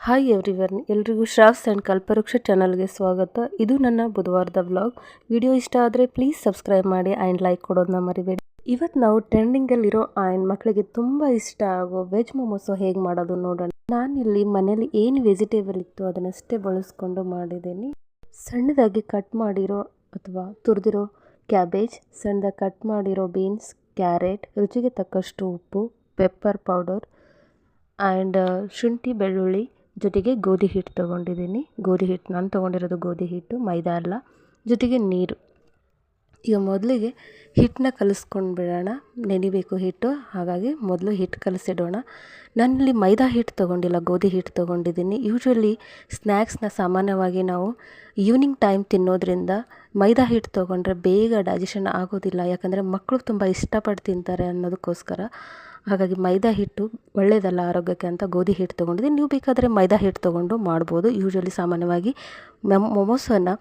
Hi everyone ಎಲ್ರಿಗೂ ಶ್ರಾವ್ಸ್ and ಕಲ್ಪವೃಕ್ಷ ಚಾನಲ್ಗೆ ಸ್ವಾಗತ. ಇದು ನನ್ನ ಬುಧವಾರದ ವ್ಲಾಗ್ ವಿಡಿಯೋ ಇಷ್ಟ ಆದರೆ ಪ್ಲೀಸ್ ಸಬ್ಸ್ಕ್ರೈಬ್ ಮಾಡಿ ಆ್ಯಂಡ್ ಲೈಕ್ ಕೊಡೋದನ್ನ ಮರಿಬೇಡಿ. ಇವತ್ತು ನಾವು ಟ್ರೆಂಡಿಂಗಲ್ಲಿರೋ ಆ್ಯಂಡ್ ಮಕ್ಕಳಿಗೆ ತುಂಬ ಇಷ್ಟ ಆಗೋ ವೆಜ್ ಮೊಮೋಸು ಹೇಗೆ ಮಾಡೋದು ನೋಡೋಣ. ನಾನಿಲ್ಲಿ ಮನೇಲಿ ಏನು ವೆಜಿಟೇಬಲ್ ಇತ್ತು ಅದನ್ನಷ್ಟೇ ಬಳಸ್ಕೊಂಡು ಮಾಡಿದ್ದೀನಿ. ಸಣ್ಣದಾಗಿ ಕಟ್ ಮಾಡಿರೋ ಅಥವಾ ತುರಿದಿರೋ ಕ್ಯಾಬೇಜ್ ಸಣ್ಣದಾಗಿ ಕಟ್ ಮಾಡಿರೋ ಬೀನ್ಸ್ ಕ್ಯಾರೆಟ್ ರುಚಿಗೆ ತಕ್ಕಷ್ಟು ಉಪ್ಪು ಪೆಪ್ಪರ್ ಪೌಡರ್ ಆ್ಯಂಡ್ ಶುಂಠಿ ಬೆಳ್ಳುಳ್ಳಿ ಜೊತೆಗೆ ಗೋಧಿ ಹಿಟ್ಟು ತೊಗೊಂಡಿದ್ದೀನಿ. ಗೋಧಿ ಹಿಟ್ಟು ನಾನು ತೊಗೊಂಡಿರೋದು ಗೋಧಿ ಹಿಟ್ಟು, ಮೈದಾ ಅಲ್ಲ. ಜೊತೆಗೆ ನೀರು. ಈಗ ಮೊದಲಿಗೆ ಹಿಟ್ಟನ್ನ ಕಲಿಸ್ಕೊಂಡು ಬಿಡೋಣ. ನೆನಿಬೇಕು ಹಿಟ್ಟು. ಹಾಗಾಗಿ ಮೊದಲು ಹಿಟ್ಟು ಕಲಸಿಡೋಣ. ನನ್ನಲ್ಲಿ ಮೈದಾ ಹಿಟ್ಟು ತೊಗೊಂಡಿಲ್ಲ, ಗೋಧಿ ಹಿಟ್ಟು ತೊಗೊಂಡಿದ್ದೀನಿ. ಯೂಶ್ವಲಿ ಸ್ನ್ಯಾಕ್ಸ್ನ ಸಾಮಾನ್ಯವಾಗಿ ನಾವು ಈವ್ನಿಂಗ್ ಟೈಮ್ ತಿನ್ನೋದ್ರಿಂದ ಮೈದಾ ಹಿಟ್ಟು ತೊಗೊಂಡ್ರೆ ಬೇಗ ಡೈಜೆಷನ್ ಆಗೋದಿಲ್ಲ. ಯಾಕಂದರೆ ಮಕ್ಕಳು ತುಂಬ ಇಷ್ಟಪಟ್ಟು ತಿಂತಾರೆ ಅನ್ನೋದಕ್ಕೋಸ್ಕರ. ಹಾಗಾಗಿ ಮೈದಾ ಹಿಟ್ಟು ಒಳ್ಳೆಯದಲ್ಲ ಆರೋಗ್ಯಕ್ಕೆ ಅಂತ ಗೋಧಿ ಹಿಟ್ಟು ತೊಗೊಂಡಿದ್ದೀನಿ. ನೀವು ಬೇಕಾದರೆ ಮೈದಾ ಹಿಟ್ಟು ತೊಗೊಂಡು ಮಾಡ್ಬೋದು. ಯೂಶ್ವಲಿ ಸಾಮಾನ್ಯವಾಗಿ ಮೆಮ್ ಮೊಮೋಸನ್ನು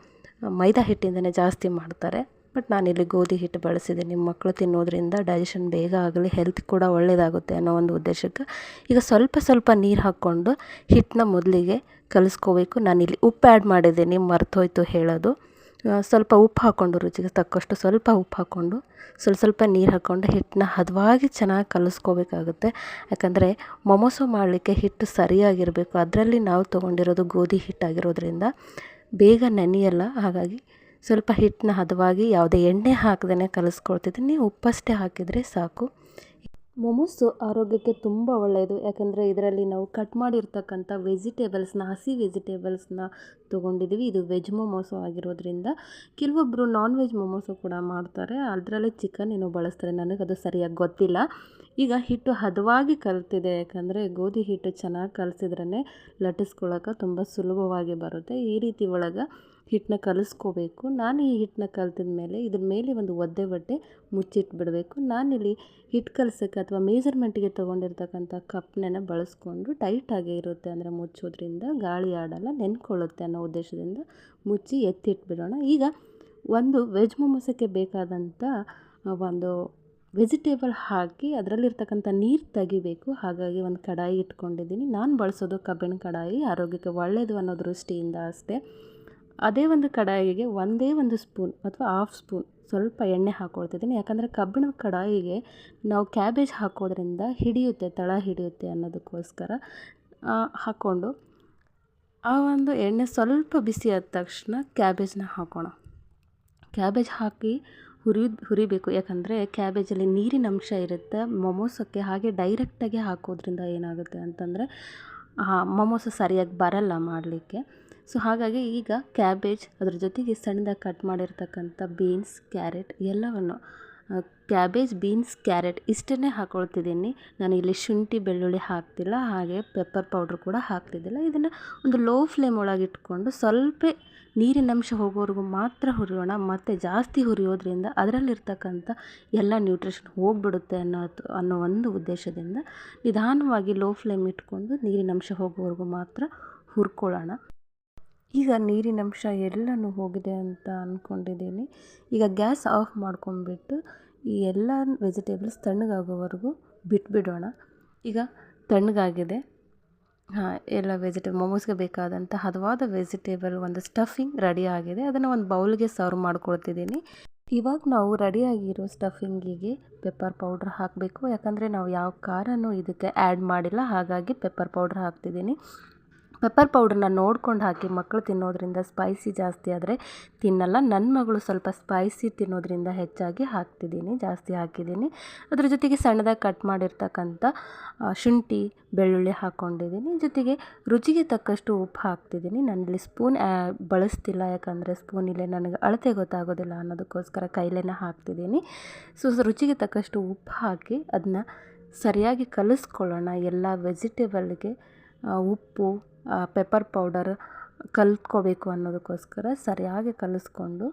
ಮೈದಾ ಹಿಟ್ಟಿಂದನೇ ಜಾಸ್ತಿ ಮಾಡ್ತಾರೆ. ಬಟ್ ನಾನಿಲ್ಲಿ ಗೋಧಿ ಹಿಟ್ಟು ಬಳಸಿದ್ದೀನಿ ನಿಮ್ಮ ಮಕ್ಕಳು ತಿನ್ನೋದ್ರಿಂದ ಡೈಜೆಷನ್ ಬೇಗ ಆಗಲಿ ಹೆಲ್ತ್ ಕೂಡ ಒಳ್ಳೆಯದಾಗುತ್ತೆ ಅನ್ನೋ ಒಂದು ಉದ್ದೇಶಕ್ಕೆ ಈಗ ಸ್ವಲ್ಪ ಸ್ವಲ್ಪ ನೀರು ಹಾಕ್ಕೊಂಡು ಹಿಟ್ಟನ್ನ ಮೊದಲಿಗೆ ಕಲಿಸ್ಕೋಬೇಕು. ನಾನಿಲ್ಲಿ ಉಪ್ಪು ಆ್ಯಡ್ ಮಾಡಿದ್ದೀನಿ. ಮರ್ತೋಯ್ತು ಹೇಳೋದು. ಸ್ವಲ್ಪ ಉಪ್ಪು ಹಾಕ್ಕೊಂಡು ರುಚಿಗೆ ತಕ್ಕಷ್ಟು ಸ್ವಲ್ಪ ಉಪ್ಪು ಹಾಕ್ಕೊಂಡು ಸ್ವಲ್ಪ ಸ್ವಲ್ಪ ನೀರು ಹಾಕ್ಕೊಂಡು ಹಿಟ್ಟನ್ನ ಹದವಾಗಿ ಚೆನ್ನಾಗಿ ಕಲಿಸ್ಕೋಬೇಕಾಗುತ್ತೆ. ಯಾಕಂದರೆ ಮೊಮೊಸೊ ಮಾಡಲಿಕ್ಕೆ ಹಿಟ್ಟು ಸರಿಯಾಗಿರಬೇಕು. ಅದರಲ್ಲಿ ನಾವು ತೊಗೊಂಡಿರೋದು ಗೋಧಿ ಹಿಟ್ಟಾಗಿರೋದ್ರಿಂದ ಬೇಗ ನೆನೆಯಲ್ಲ. ಹಾಗಾಗಿ ಸ್ವಲ್ಪ ಹಿಟ್ಟನ್ನ ಹದವಾಗಿ ಯಾವುದೇ ಎಣ್ಣೆ ಹಾಕದೇ ಕಲಿಸ್ಕೊಳ್ತಿದ್ದೀನಿ. ಉಪ್ಪಷ್ಟೇ ಹಾಕಿದರೆ ಸಾಕು. ಮೊಮೋಸು ಆರೋಗ್ಯಕ್ಕೆ ತುಂಬ ಒಳ್ಳೆಯದು ಯಾಕಂದರೆ ಇದರಲ್ಲಿ ನಾವು ಕಟ್ ಮಾಡಿರ್ತಕ್ಕಂಥ ವೆಜಿಟೇಬಲ್ಸ್ನ ಹಸಿ ವೆಜಿಟೇಬಲ್ಸ್ನ ತೊಗೊಂಡಿದ್ದೀವಿ ಇದು ವೆಜ್ ಮೊಮೊಸು ಆಗಿರೋದ್ರಿಂದ. ಕೆಲವೊಬ್ಬರು ನಾನ್ ವೆಜ್ ಮೊಮೊಸು ಕೂಡ ಮಾಡ್ತಾರೆ. ಅದರಲ್ಲಿ ಚಿಕನ್ ಏನೋ ಬಳಸ್ತಾರೆ. ನನಗದು ಸರಿಯಾಗಿ ಗೊತ್ತಿಲ್ಲ. ಈಗ ಹಿಟ್ಟು ಹದವಾಗಿ ಕಲ್ತಿದೆ. ಯಾಕಂದರೆ ಗೋಧಿ ಹಿಟ್ಟು ಚೆನ್ನಾಗಿ ಕಲಸಿದ್ರೇ ಲಟ್ಟಿಸ್ಕೊಳ್ಳೋಕೆ ತುಂಬ ಸುಲಭವಾಗಿ ಬರುತ್ತೆ. ಈ ರೀತಿ ಒಳಗೆ ಹಿಟ್ಟನ್ನ ಕಲಿಸ್ಕೋಬೇಕು. ನಾನು ಈ ಹಿಟ್ಟನ್ನ ಕಲ್ತಿದ ಮೇಲೆ ಇದ್ರ ಮೇಲೆ ಒಂದು ಒದ್ದೆ ಬಟ್ಟೆ ಮುಚ್ಚಿಟ್ಬಿಡಬೇಕು. ನಾನಿಲ್ಲಿ ಹಿಟ್ಟು ಕಲಸೋಕ್ಕೆ ಅಥವಾ ಮೇಜರ್ಮೆಂಟಿಗೆ ತೊಗೊಂಡಿರ್ತಕ್ಕಂಥ ಕಪ್ನೆನ ಬಳಸ್ಕೊಂಡು ಟೈಟಾಗೇ ಇರುತ್ತೆ ಅಂದರೆ ಮುಚ್ಚೋದ್ರಿಂದ ಗಾಳಿ ಆಡಲ್ಲ ನೆನ್ಕೊಳ್ಳುತ್ತೆ ಅನ್ನೋ ಉದ್ದೇಶದಿಂದ ಮುಚ್ಚಿ ಎತ್ತಿಟ್ಬಿಡೋಣ. ಈಗ ಒಂದು ವೆಜ್ ಮೊಮೋಸಕ್ಕೆ ಬೇಕಾದಂಥ ಒಂದು ವೆಜಿಟೇಬಲ್ ಹಾಕಿ ಅದರಲ್ಲಿರ್ತಕ್ಕಂಥ ನೀರು ತೆಗಿಬೇಕು. ಹಾಗಾಗಿ ಒಂದು ಕಡಾಯಿ ಇಟ್ಕೊಂಡಿದ್ದೀನಿ. ನಾನು ಬಳಸೋದು ಕಬ್ಬಿಣ ಕಡಾಯಿ, ಆರೋಗ್ಯಕ್ಕೆ ಒಳ್ಳೆಯದು ಅನ್ನೋ ದೃಷ್ಟಿಯಿಂದ ಅಷ್ಟೇ. ಅದೇ ಒಂದು ಕಡಾಯಿಗೆ ಒಂದೇ ಒಂದು ಸ್ಪೂನ್ ಅಥವಾ ಹಾಫ್ ಸ್ಪೂನ್ ಸ್ವಲ್ಪ ಎಣ್ಣೆ ಹಾಕ್ಕೊಳ್ತಿದ್ದೀನಿ ಯಾಕಂದರೆ ಕಬ್ಬಿಣದ ಕಡಾಯಿಗೆ ನಾವು ಕ್ಯಾಬೇಜ್ ಹಾಕೋದ್ರಿಂದ ಹಿಡಿಯುತ್ತೆ, ತಳ ಹಿಡಿಯುತ್ತೆ ಅನ್ನೋದಕ್ಕೋಸ್ಕರ ಹಾಕ್ಕೊಂಡು ಆ ಒಂದು ಎಣ್ಣೆ ಸ್ವಲ್ಪ ಬಿಸಿ ಆದ ತಕ್ಷಣ ಕ್ಯಾಬೇಜ್ನ ಹಾಕೋಣ. ಕ್ಯಾಬೇಜ್ ಹಾಕಿ ಹುರಿ ಹುರಿಬೇಕು. ಯಾಕಂದರೆ ಕ್ಯಾಬೇಜಲ್ಲಿ ನೀರಿನ ಅಂಶ ಇರುತ್ತೆ. ಮೊಮೋಸಕ್ಕೆ ಹಾಗೆ ಡೈರೆಕ್ಟಾಗಿ ಹಾಕೋದ್ರಿಂದ ಏನಾಗುತ್ತೆ ಅಂತಂದರೆ ಮೊಮೋಸ ಸರಿಯಾಗಿ ಬರಲ್ಲ ಮಾಡಲಿಕ್ಕೆ. ಸೊ ಹಾಗಾಗಿ ಈಗ ಕ್ಯಾಬೇಜ್ ಅದ್ರ ಜೊತೆಗೆ ಸಣ್ಣದಾಗಿ ಕಟ್ ಮಾಡಿರ್ತಕ್ಕಂಥ ಬೀನ್ಸ್ ಕ್ಯಾರೆಟ್ ಎಲ್ಲವನ್ನು ಕ್ಯಾಬೇಜ್ ಬೀನ್ಸ್ ಕ್ಯಾರೆಟ್ ಇಷ್ಟನ್ನೇ ಹಾಕ್ಕೊಳ್ತಿದ್ದೀನಿ ನಾನು ಇಲ್ಲಿ ಶುಂಠಿ, ಬೆಳ್ಳುಳ್ಳಿ ಹಾಕ್ತಿಲ್ಲ, ಹಾಗೆ ಪೆಪ್ಪರ್ ಪೌಡ್ರ್ ಕೂಡ ಹಾಕ್ತಿದ್ದಿಲ್ಲ. ಇದನ್ನು ಒಂದು ಲೋ ಫ್ಲೇಮ್ ಒಳಗೆ ಇಟ್ಕೊಂಡು ಸ್ವಲ್ಪ ನೀರಿನಂಶ ಹೋಗೋವರೆಗೂ ಮಾತ್ರ ಹುರಿಯೋಣ. ಮತ್ತು ಜಾಸ್ತಿ ಹುರಿಯೋದ್ರಿಂದ ಅದರಲ್ಲಿರ್ತಕ್ಕಂಥ ಎಲ್ಲ ನ್ಯೂಟ್ರಿಷನ್ ಹೋಗ್ಬಿಡುತ್ತೆ ಅನ್ನೋ ಅನ್ನೋ ಒಂದು ಉದ್ದೇಶದಿಂದ ನಿಧಾನವಾಗಿ ಲೋ ಫ್ಲೇಮ್ ಇಟ್ಕೊಂಡು ನೀರಿನಂಶ ಹೋಗೋವರೆಗೂ ಮಾತ್ರ ಹುರ್ಕೊಳ್ಳೋಣ. ಈಗ ನೀರಿನ ಅಂಶ ಎಲ್ಲನೂ ಹೋಗಿದೆ ಅಂತ ಅಂದ್ಕೊಂಡಿದ್ದೀನಿ ಈಗ ಗ್ಯಾಸ್ ಆಫ್ ಮಾಡ್ಕೊಂಡ್ಬಿಟ್ಟು ಈ ಎಲ್ಲ ವೆಜಿಟೇಬಲ್ಸ್ ತಣ್ಣಗಾಗೋವರೆಗೂ ಬಿಟ್ಬಿಡೋಣ. ಈಗ ತಣ್ಣಗಾಗಿದೆ. ಹಾಂ, ಎಲ್ಲ ವೆಜಿಟೇಬಲ್, ಮೊಮೋಸ್ಗೆ ಬೇಕಾದಂಥ ಹದವಾದ ವೆಜಿಟೇಬಲ್ ಒಂದು ಸ್ಟಫಿಂಗ್ ರೆಡಿ ಆಗಿದೆ. ಅದನ್ನು ಒಂದು ಬೌಲ್ಗೆ ಸರ್ವ್ ಮಾಡ್ಕೊಳ್ತಿದ್ದೀನಿ. ಇವಾಗ ನಾವು ರೆಡಿಯಾಗಿರೋ ಸ್ಟಫಿಂಗಿಗೆ ಪೆಪ್ಪರ್ ಪೌಡ್ರ್ ಹಾಕಬೇಕು. ಯಾಕಂದರೆ ನಾವು ಯಾವ ಖಾರನೂ ಇದಕ್ಕೆ ಆ್ಯಡ್ ಮಾಡಿಲ್ಲ. ಹಾಗಾಗಿ ಪೆಪ್ಪರ್ ಪೌಡ್ರ್ ಹಾಕ್ತಿದ್ದೀನಿ. ಪೆಪ್ಪರ್ ಪೌಡ್ರನ್ನ ನೋಡ್ಕೊಂಡು ಹಾಕಿ ಮಕ್ಕಳು ತಿನ್ನೋದ್ರಿಂದ ಸ್ಪೈಸಿ ಜಾಸ್ತಿ ಆದರೆ ತಿನ್ನಲ್ಲ. ನನ್ನ ಮಗಳು ಸ್ವಲ್ಪ ಸ್ಪೈಸಿ ತಿನ್ನೋದ್ರಿಂದ ಹೆಚ್ಚಾಗಿ ಹಾಕ್ತಿದ್ದೀನಿ, ಜಾಸ್ತಿ ಹಾಕಿದ್ದೀನಿ. ಅದ್ರ ಜೊತೆಗೆ ಸಣ್ಣದಾಗಿ ಕಟ್ ಮಾಡಿರ್ತಕ್ಕಂಥ ಶುಂಠಿ, ಬೆಳ್ಳುಳ್ಳಿ ಹಾಕ್ಕೊಂಡಿದ್ದೀನಿ ಜೊತೆಗೆ ರುಚಿಗೆ ತಕ್ಕಷ್ಟು ಉಪ್ಪು ಹಾಕ್ತಿದ್ದೀನಿ. ನನ್ನಲ್ಲಿ ಸ್ಪೂನ್ ಬಳಸ್ತಿಲ್ಲ. ಯಾಕಂದರೆ ಸ್ಪೂನಿಲ್ಲೇ ನನಗೆ ಅಳತೆ ಗೊತ್ತಾಗೋದಿಲ್ಲ ಅನ್ನೋದಕ್ಕೋಸ್ಕರ ಕೈಲೇನ ಹಾಕ್ತಿದ್ದೀನಿ. ಸೊ ರುಚಿಗೆ ತಕ್ಕಷ್ಟು ಉಪ್ಪು ಹಾಕಿ ಅದನ್ನ ಸರಿಯಾಗಿ ಕಲಿಸ್ಕೊಳ್ಳೋಣ. ಎಲ್ಲ ವೆಜಿಟೇಬಲ್ಗೆ ಉಪ್ಪು ಪೆಪ್ಪರ್ ಪೌಡರ್ ಕಲ್ತ್ಕೋಬೇಕು ಅನ್ನೋದಕ್ಕೋಸ್ಕರ ಸರಿಯಾಗಿ ಕಲಿಸ್ಕೊಂಡು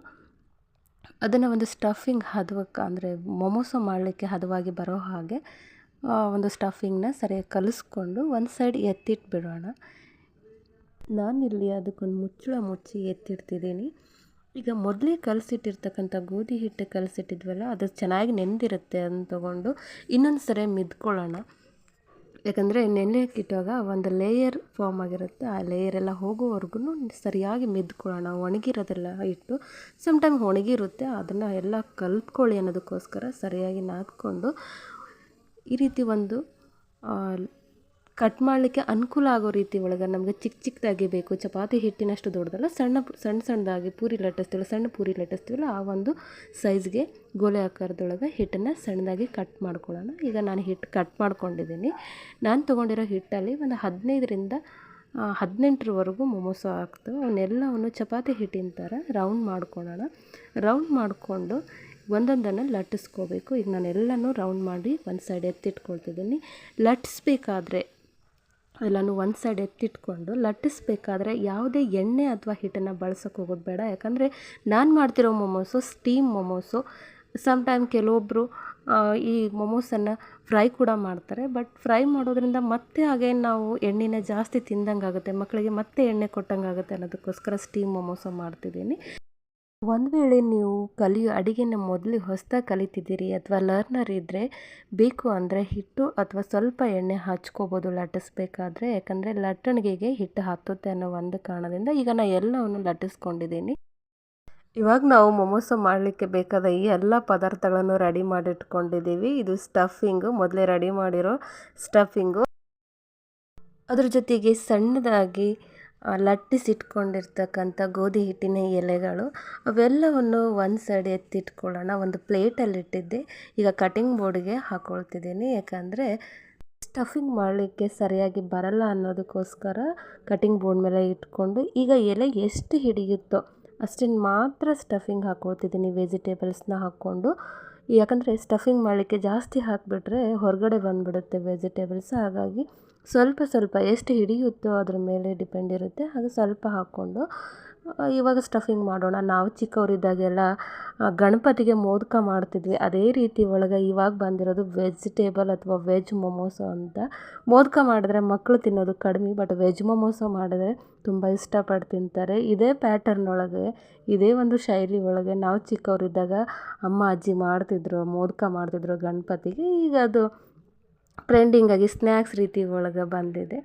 ಅದನ್ನು ಒಂದು ಸ್ಟಫಿಂಗ್ ಹದಕ್ಕೆ ಅಂದರೆ ಮೊಮೋಸ ಮಾಡಲಿಕ್ಕೆ ಹದವಾಗಿ ಬರೋ ಹಾಗೆ ಒಂದು ಸ್ಟಫಿಂಗ್ನ ಸರಿಯಾಗಿ ಕಲಿಸ್ಕೊಂಡು ಒಂದು ಸೈಡ್ ಎತ್ತಿಟ್ಬಿಡೋಣ ನಾನಿಲ್ಲಿ ಅದಕ್ಕೊಂದು ಮುಚ್ಚಳ ಮುಚ್ಚಿ ಎತ್ತಿಡ್ತಿದ್ದೀನಿ. ಈಗ ಮೊದಲೇ ಕಲಸಿಟ್ಟಿರ್ತಕ್ಕಂಥ ಗೋಧಿ ಹಿಟ್ಟು ಕಲಸಿಟ್ಟಿದ್ವಲ್ಲ, ಅದು ಚೆನ್ನಾಗಿ ನೆಂದಿರುತ್ತೆ ಅದನ್ನು ತೊಗೊಂಡು ಇನ್ನೊಂದು ಸರಿ ಮಿದ್ಕೊಳ್ಳೋಣ. ಯಾಕಂದರೆ ನೆನೆಯಕ್ಕೆ ಇಟ್ಟಾಗ ಒಂದು ಲೇಯರ್ ಫಾರ್ಮ್ ಆಗಿರುತ್ತೆ. ಆ ಲೇಯರ್ ಎಲ್ಲ ಹೋಗೋವರೆಗೂ ಸರಿಯಾಗಿ ಮೆದ್ಕೊಳ್ಳೋಣ, ಒಣಗಿರೋದೆಲ್ಲ ಇಟ್ಟು ಸಮ್ ಟೈಮ್ ಒಣಗಿರುತ್ತೆ, ಅದನ್ನು ಎಲ್ಲ ಕಲ್ತ್ಕೊಳ್ಳಿ ಅನ್ನೋದಕ್ಕೋಸ್ಕರ ಸರಿಯಾಗಿ ನಾದ್ಕೊಂಡು ಈ ರೀತಿ ಒಂದು ಕಟ್ ಮಾಡಲಿಕ್ಕೆ ಅನುಕೂಲ ಆಗೋ ರೀತಿ ಒಳಗೆ ನಮಗೆ ಚಿಕ್ಕ ಚಿಕ್ಕದಾಗಿ ಬೇಕು. ಚಪಾತಿ ಹಿಟ್ಟಿನಷ್ಟು ದೊಡ್ಡದಲ್ಲ, ಸಣ್ಣ ಸಣ್ಣ ಸಣ್ಣದಾಗಿ ಪೂರಿ ಲಟ್ಟಿಸ್ತೀವಲ್ಲ ಸಣ್ಣ ಪೂರಿ ಲಟ್ಟಿಸ್ತೀವಲ್ಲ ಆ ಒಂದು ಸೈಜ್ಗೆ ಗೋಲೆ ಆಕಾರದೊಳಗೆ ಹಿಟ್ಟನ್ನು ಸಣ್ಣದಾಗಿ ಕಟ್ ಮಾಡ್ಕೊಳ್ಳೋಣ. ಈಗ ನಾನು ಹಿಟ್ಟು ಕಟ್ ಮಾಡ್ಕೊಂಡಿದ್ದೀನಿ. ನಾನು ತೊಗೊಂಡಿರೋ ಹಿಟ್ಟಲ್ಲಿ ಒಂದು ಹದಿನೈದರಿಂದ ಹದಿನೆಂಟರವರೆಗೂ ಮೊಮೋಸು ಆಗ್ತವೆ. ಅವನ್ನೆಲ್ಲವನ್ನು ಚಪಾತಿ ಹಿಟ್ಟಿನ ಥರ ರೌಂಡ್ ಮಾಡ್ಕೊಳ್ಳೋಣ. ರೌಂಡ್ ಮಾಡಿಕೊಂಡು ಒಂದೊಂದನ್ನು ಲಟ್ಟಿಸ್ಕೋಬೇಕು. ಈಗ ನಾನು ಎಲ್ಲನೂ ರೌಂಡ್ ಮಾಡಿ ಒಂದು ಸೈಡ್ ಎತ್ತಿಟ್ಕೊಳ್ತಿದ್ದೀನಿ. ಲಟ್ಟಿಸ್ಬೇಕಾದ್ರೆ ಎಲ್ಲನೂ ಒಂದು ಸೈಡ್ ಎತ್ತಿಟ್ಕೊಂಡು ಲಟ್ಟಿಸ್ಬೇಕಾದ್ರೆ ಯಾವುದೇ ಎಣ್ಣೆ ಅಥವಾ ಹಿಟ್ಟನ್ನು ಬಳಸೋಕೆ ಹೋಗೋದು ಬೇಡ. ಯಾಕಂದರೆ ನಾನು ಮಾಡ್ತಿರೋ momos steam momos some time ಕೆಲವೊಬ್ಬರು ಈ ಮೊಮೋಸನ್ನು ಫ್ರೈ ಕೂಡ ಮಾಡ್ತಾರೆ. ಬಟ್ ಫ್ರೈ ಮಾಡೋದ್ರಿಂದ ಮತ್ತೆ ಹಾಗೆ ನಾವು ಎಣ್ಣೆನ ಜಾಸ್ತಿ ತಿಂದಂಗೆ ಆಗುತ್ತೆ ಮಕ್ಕಳಿಗೆ ಮತ್ತೆ ಎಣ್ಣೆ ಕೊಟ್ಟಂಗೆ ಆಗುತ್ತೆ ಅನ್ನೋದಕ್ಕೋಸ್ಕರ ಸ್ಟೀಮ್ ಮೊಮೋಸ ಮಾಡ್ತಿದ್ದೀನಿ. ಒಂದು ವೇಳೆ ನೀವು ಕಲಿಯೋ ಅಡುಗೆನ ಮೊದಲು ಹೊಸದಾಗಿ ಕಲಿತಿದ್ದೀರಿ ಅಥವಾ ಲರ್ನರ್ ಇದ್ದರೆ ಬೇಕು ಅಂದರೆ ಹಿಟ್ಟು ಅಥವಾ ಸ್ವಲ್ಪ ಎಣ್ಣೆ ಹಚ್ಕೋಬೋದು ಲಟ್ಟಿಸ್ಬೇಕಾದ್ರೆ. ಯಾಕಂದರೆ ಲಟ್ಟಣಿಗೆಗೆ ಹಿಟ್ಟು ಹತ್ತುತ್ತೆ ಅನ್ನೋ ಒಂದು ಕಾರಣದಿಂದ ಈಗ ನಾನು ಎಲ್ಲವನ್ನು ಲಟ್ಟಿಸ್ಕೊಂಡಿದ್ದೀನಿ. ಇವಾಗ ನಾವು ಮೊಮೋಸ ಮಾಡಲಿಕ್ಕೆ ಬೇಕಾದ ಈ ಎಲ್ಲ ಪದಾರ್ಥಗಳನ್ನು ರೆಡಿ ಮಾಡಿಟ್ಕೊಂಡಿದ್ದೀವಿ. ಇದು ಸ್ಟಫಿಂಗು. ಮೊದಲೇ ರೆಡಿ ಮಾಡಿರೋ ಸ್ಟಫಿಂಗು. ಅದ್ರ ಜೊತೆಗೆ ಸಣ್ಣದಾಗಿ ಲಟ್ಟಿಸಿಟ್ಕೊಂಡಿರ್ತಕ್ಕಂಥ ಗೋಧಿ ಹಿಟ್ಟಿನ ಎಲೆಗಳು, ಅವೆಲ್ಲವನ್ನು ಒಂದು ಸೈಡ್ ಎತ್ತಿಟ್ಕೊಳ್ಳೋಣ. ಒಂದು ಪ್ಲೇಟಲ್ಲಿ ಇಟ್ಟಿದ್ದೆ. ಈಗ ಕಟಿಂಗ್ ಬೋರ್ಡ್ಗೆ ಹಾಕ್ಕೊಳ್ತಿದ್ದೀನಿ ಯಾಕಂದರೆ ಸ್ಟಫಿಂಗ್ ಮಾಡಲಿಕ್ಕೆ ಸರಿಯಾಗಿ ಬರಲ್ಲ ಅನ್ನೋದಕ್ಕೋಸ್ಕರ ಕಟಿಂಗ್ ಬೋರ್ಡ್ ಮೇಲೆ ಇಟ್ಕೊಂಡು, ಈಗ ಎಲೆ ಎಷ್ಟು ಹಿಡಿಯುತ್ತೋ ಅಷ್ಟನ್ನು ಮಾತ್ರ ಸ್ಟಫಿಂಗ್ ಹಾಕ್ಕೊಳ್ತಿದ್ದೀನಿ ವೆಜಿಟೇಬಲ್ಸ್ನ ಹಾಕ್ಕೊಂಡು. ಯಾಕಂದರೆ ಸ್ಟಫಿಂಗ್ ಮಾಡಲಿಕ್ಕೆ ಜಾಸ್ತಿ ಹಾಕಿಬಿಟ್ರೆ ಹೊರಗಡೆ ಬಂದುಬಿಡುತ್ತೆ ವೆಜಿಟೇಬಲ್ಸ್ ಹಾಗಾಗಿ ಸ್ವಲ್ಪ ಸ್ವಲ್ಪ ಎಷ್ಟು ಹಿಡಿಯುತ್ತೋ ಅದ್ರ ಮೇಲೆ ಡಿಪೆಂಡ್ ಇರುತ್ತೆ. ಹಾಗೆ ಸ್ವಲ್ಪ ಹಾಕ್ಕೊಂಡು ಇವಾಗ ಸ್ಟಫಿಂಗ್ ಮಾಡೋಣ. ನಾವು ಚಿಕ್ಕವರಿದ್ದಾಗೆಲ್ಲ ಗಣಪತಿಗೆ ಮೋದಕ ಮಾಡ್ತಿದ್ವಿ. ಅದೇ ರೀತಿ ಒಳಗೆ ಇವಾಗ ಬಂದಿರೋದು ವೆಜಿಟೇಬಲ್ ಅಥವಾ ವೆಜ್ ಮೊಮೋಸು ಅಂತ. ಮೋದಕ ಮಾಡಿದ್ರೆ ಮಕ್ಕಳು ತಿನ್ನೋದು ಕಡಿಮೆ ಬಟ್ ವೆಜ್ ಮೊಮೋಸು ಮಾಡಿದ್ರೆ ತುಂಬ ಇಷ್ಟಪಟ್ಟು ತಿಂತಾರೆ. ಇದೇ ಪ್ಯಾಟರ್ನ್ ಒಳಗೆ ಇದೇ ಒಂದು ಶೈಲಿ ಒಳಗೆ ನಾವು ಚಿಕ್ಕವರಿದ್ದಾಗ ಅಮ್ಮ, ಅಜ್ಜಿ ಮಾಡ್ತಿದ್ರು, ಮೋದಕ ಮಾಡ್ತಿದ್ರು ಗಣಪತಿಗೆ. ಈಗ ಅದು ಟ್ರೆಂಡಿಂಗಾಗಿ ಸ್ನ್ಯಾಕ್ಸ್ ರೀತಿ ಒಳಗೆ ಬಂದಿದೆ.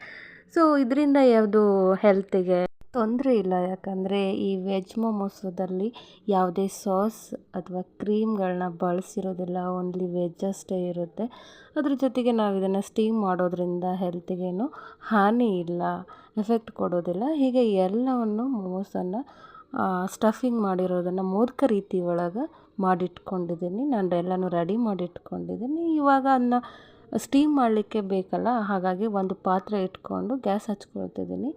ಸೊ ಇದರಿಂದ ಯಾವುದು ಹೆಲ್ತಿಗೆ ತೊಂದರೆ ಇಲ್ಲ. ಯಾಕಂದರೆ ಈ ವೆಜ್ ಮೊಮೋಸದಲ್ಲಿ ಯಾವುದೇ ಸಾಸ್ ಅಥವಾ ಕ್ರೀಮ್ಗಳನ್ನ ಬಳಸಿರೋದಿಲ್ಲ. ಓನ್ಲಿ ವೆಜ್ ಅಷ್ಟೇ ಇರುತ್ತೆ. ಅದ್ರ ಜೊತೆಗೆ ನಾವು ಇದನ್ನು ಸ್ಟೀಮ್ ಮಾಡೋದ್ರಿಂದ ಹೆಲ್ತಿಗೇನು ಹಾನಿ ಇಲ್ಲ. ಎಫೆಕ್ಟ್ ಕೊಡೋದಿಲ್ಲ. ಹೀಗೆ ಎಲ್ಲವನ್ನು ಮೊಮೋಸನ್ನು ಸ್ಟಫಿಂಗ್ ಮಾಡಿರೋದನ್ನು ಮೋದಕ ರೀತಿ ಒಳಗೆ ಮಾಡಿಟ್ಕೊಂಡಿದ್ದೀನಿ. ನಾನು ಎಲ್ಲನೂ ರೆಡಿ ಮಾಡಿಟ್ಕೊಂಡಿದ್ದೀನಿ. ಇವಾಗ ಅದನ್ನ ಸ್ಟೀಮ್ ಮಾಡಲಿಕ್ಕೆ ಬೇಕಲ್ಲ? ಹಾಗಾಗಿ ಒಂದು ಪಾತ್ರೆ ಇಟ್ಕೊಂಡು ಗ್ಯಾಸ್ ಹಚ್ಕೊಳ್ತಿದ್ದೀನಿ.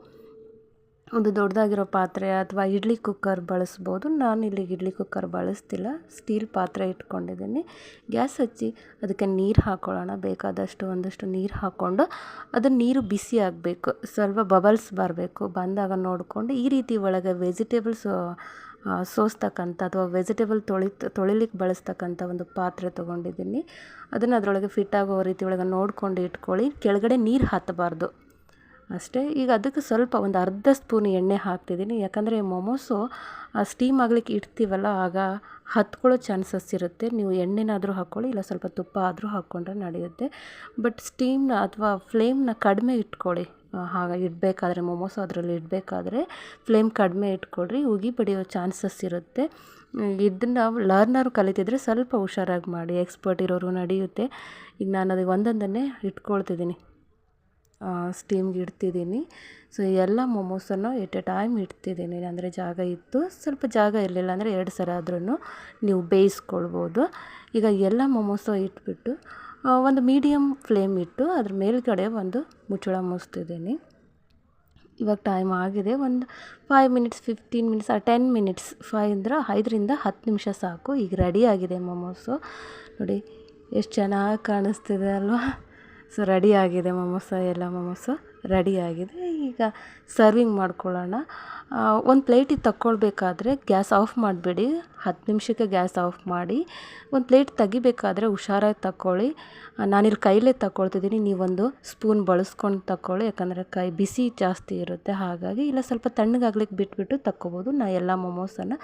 ಒಂದು ದೊಡ್ಡದಾಗಿರೋ ಪಾತ್ರೆ ಅಥವಾ ಇಡ್ಲಿ ಕುಕ್ಕರ್ ಬಳಸ್ಬೋದು. ನಾನು ಇಲ್ಲಿಗೆ ಇಡ್ಲಿ ಕುಕ್ಕರ್ ಬಳಸ್ತಿಲ್ಲ. ಸ್ಟೀಲ್ ಪಾತ್ರೆ ಇಟ್ಕೊಂಡಿದ್ದೀನಿ. ಗ್ಯಾಸ್ ಹಚ್ಚಿ ಅದಕ್ಕೆ ನೀರು ಹಾಕ್ಕೊಳ್ಳೋಣ ಬೇಕಾದಷ್ಟು ಒಂದಷ್ಟು ನೀರು ಹಾಕ್ಕೊಂಡು ಅದು ನೀರು ಬಿಸಿ ಆಗಬೇಕು. ಸ್ವಲ್ಪ ಬಬಲ್ಸ್ ಬರಬೇಕು. ಬಂದಾಗ ನೋಡಿಕೊಂಡು ಈ ರೀತಿ ಒಳಗೆ ವೆಜಿಟೇಬಲ್ಸ್ ಸೋಸ್ತಕ್ಕಂಥ ಅಥವಾ ವೆಜಿಟೇಬಲ್ ತೊಳಿ ತೊಳಿಲಿಕ್ಕೆ ಬಳಸ್ತಕ್ಕಂಥ ಒಂದು ಪಾತ್ರೆ ತೊಗೊಂಡಿದ್ದೀನಿ. ಅದನ್ನು ಅದರೊಳಗೆ ಫಿಟ್ ಆಗೋ ರೀತಿ ಒಳಗೆ ನೋಡ್ಕೊಂಡು ಇಟ್ಕೊಳ್ಳಿ. ಕೆಳಗಡೆ ನೀರು ಹತ್ತಬಾರ್ದು ಅಷ್ಟೇ, ಈಗ ಅದಕ್ಕೆ ಸ್ವಲ್ಪ ಒಂದು ಅರ್ಧ ಸ್ಪೂನ್ ಎಣ್ಣೆ ಹಾಕ್ತಿದ್ದೀನಿ. ಯಾಕಂದರೆ ಮೊಮೋಸು ಸ್ಟೀಮ್ ಆಗಲಿಕ್ಕೆ ಇಡ್ತೀವಲ್ಲ, ಆಗ ಹತ್ಕೊಳ್ಳೋ ಚಾನ್ಸಸ್ ಇರುತ್ತೆ. ನೀವು ಎಣ್ಣೆನಾದರೂ ಹಾಕ್ಕೊಳ್ಳಿ, ಇಲ್ಲ ಸ್ವಲ್ಪ ತುಪ್ಪ ಆದರೂ ಹಾಕ್ಕೊಂಡ್ರೆ ನಡೆಯುತ್ತೆ. ಬಟ್ ಸ್ಟೀಮ್ನ ಅಥವಾ ಫ್ಲೇಮ್ನ ಕಡಿಮೆ ಇಟ್ಕೊಳ್ಳಿ. ಹಾಗೆ ಇಡಬೇಕಾದ್ರೆ ಮೊಮೋಸು ಅದರಲ್ಲಿ ಇಡಬೇಕಾದ್ರೆ ಫ್ಲೇಮ್ ಕಡಿಮೆ ಇಟ್ಕೊಳ್ರಿ, ಉಗಿ ಬಡಿಯೋ ಚಾನ್ಸಸ್ ಇರುತ್ತೆ. ಇದನ್ನು ಲರ್ನರ್ ಕಲಿತಿದ್ರೆ ಸ್ವಲ್ಪ ಹುಷಾರಾಗಿ ಮಾಡಿ ಎಕ್ಸ್ಪರ್ಟ್ ಇರೋರು ನಡೆಯುತ್ತೆ. ಈಗ ನಾನು ಅದಕ್ಕೆ ಒಂದೊಂದನ್ನೇ ಇಟ್ಕೊಳ್ತಿದ್ದೀನಿ. ಸ್ಟೀಮ್ಗೆ ಇಡ್ತಿದ್ದೀನಿ. ಸೊ ಎಲ್ಲ ಮೊಮೋಸನ್ನು ಎಟ್ ಎ ಟೈಮ್ ಇಡ್ತಿದ್ದೀನಿ. ಅಂದರೆ ಜಾಗ ಇತ್ತು, ಸ್ವಲ್ಪ ಜಾಗ ಇರಲಿಲ್ಲ ಅಂದರೆ ಎರಡು ಸಲ ಆದ್ರೂ ನೀವು ಬೇಯಿಸ್ಕೊಳ್ಬೋದು. ಈಗ ಎಲ್ಲ ಮೊಮೋಸು ಇಟ್ಬಿಟ್ಟು ಒಂದು ಮೀಡಿಯಮ್ ಫ್ಲೇಮ್ ಇಟ್ಟು ಅದ್ರ ಮೇಲ್ಗಡೆ ಒಂದು ಮುಚ್ಚಳ ಮುಚ್ತಿದ್ದೀನಿ ಇವಾಗ ಟೈಮ್ ಆಗಿದೆ. ಒಂದು five minutes fifteen minutes ten minutes five ಅಂದ್ರೆ ಐದರಿಂದ ಹತ್ತು ನಿಮಿಷ ಸಾಕು. ಈಗ ರೆಡಿ ಆಗಿದೆ ಮೊಮೋಸು ನೋಡಿ, ಎಷ್ಟು ಚೆನ್ನಾಗಿ ಕಾಣಿಸ್ತಿದೆ ಅಲ್ವಾ? ಸೊ ರೆಡಿ ಆಗಿದೆ ಮೊಮೋಸ ಎಲ್ಲ ಮೊಮೋಸು ರೆಡಿ ಆಗಿದೆ ಈಗ ಸರ್ವಿಂಗ್ ಮಾಡ್ಕೊಳ್ಳೋಣ. ಒಂದು ಪ್ಲೇಟಿಗೆ ತಗೊಳ್ಬೇಕಾದ್ರೆ ಗ್ಯಾಸ್ ಆಫ್ ಮಾಡಿಬಿಡಿ. ಹತ್ತು ನಿಮಿಷಕ್ಕೆ ಗ್ಯಾಸ್ ಆಫ್ ಮಾಡಿ. ಒಂದು ಪ್ಲೇಟ್ ತೆಗಿಬೇಕಾದ್ರೆ ಹುಷಾರಾಗಿ ತಗೊಳ್ಳಿ ನಾನಿಲ್ಲಿ ಕೈಲೇ ತಗೊಳ್ತಿದ್ದೀನಿ ನೀವೊಂದು ಸ್ಪೂನ್ ಬಳಸ್ಕೊಂಡು ತಗೊಳ್ಳಿ ಯಾಕಂದರೆ ಕೈ ಬಿಸಿ ಜಾಸ್ತಿ ಇರುತ್ತೆ. ಹಾಗಾಗಿ ಇಲ್ಲ, ಸ್ವಲ್ಪ ತಣ್ಣಗಾಗ್ಲಿಕ್ಕೆ ಬಿಟ್ಬಿಟ್ಟು ತಕ್ಕೋಬೋದು. ನಾ ಎಲ್ಲ ಮೊಮೋಸನ್ನು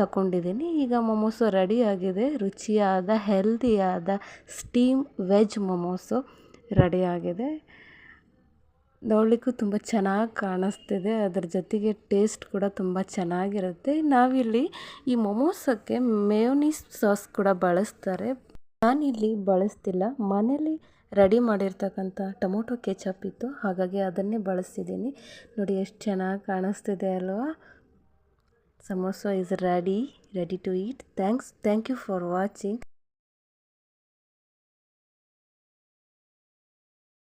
ತಗೊಂಡಿದ್ದೀನಿ ಈಗ ಮೊಮೋಸು ರೆಡಿಯಾಗಿದೆ. ರುಚಿಯಾದ, ಹೆಲ್ದಿಯಾದ, ಸ್ಟೀಮ್ ವೆಜ್ ಮೊಮೋಸು ರೆಡಿಯಾಗಿದೆ. ನೋಡಲಿಕ್ಕೂ ತುಂಬ ಚೆನ್ನಾಗಿ ಕಾಣಿಸ್ತಿದೆ. ಅದ್ರ ಜೊತೆಗೆ ಟೇಸ್ಟ್ ಕೂಡ ತುಂಬ ಚೆನ್ನಾಗಿರುತ್ತೆ. ನಾವಿಲ್ಲಿ ಈ ಮೊಮೋಸಕ್ಕೆ ಮೇಯೋನೀಸ್ ಸಾಸ್ ಕೂಡ ಬಳಸ್ತಾರೆ. ನಾನಿಲ್ಲಿ ಬಳಸ್ತಿಲ್ಲ. ಮನೇಲಿ ರೆಡಿ ಮಾಡಿರ್ತಕ್ಕಂಥ ಟೊಮೊಟೊ ಕೆಚಪ್ ಇತ್ತು. ಹಾಗಾಗಿ ಅದನ್ನೇ ಬಳಸ್ತಿದ್ದೀನಿ. ನೋಡಿ, ಎಷ್ಟು ಚೆನ್ನಾಗಿ ಕಾಣಿಸ್ತಿದೆ ಅಲ್ವಾ? Samosa is ready ready to eat. Thanks, thank you for watching.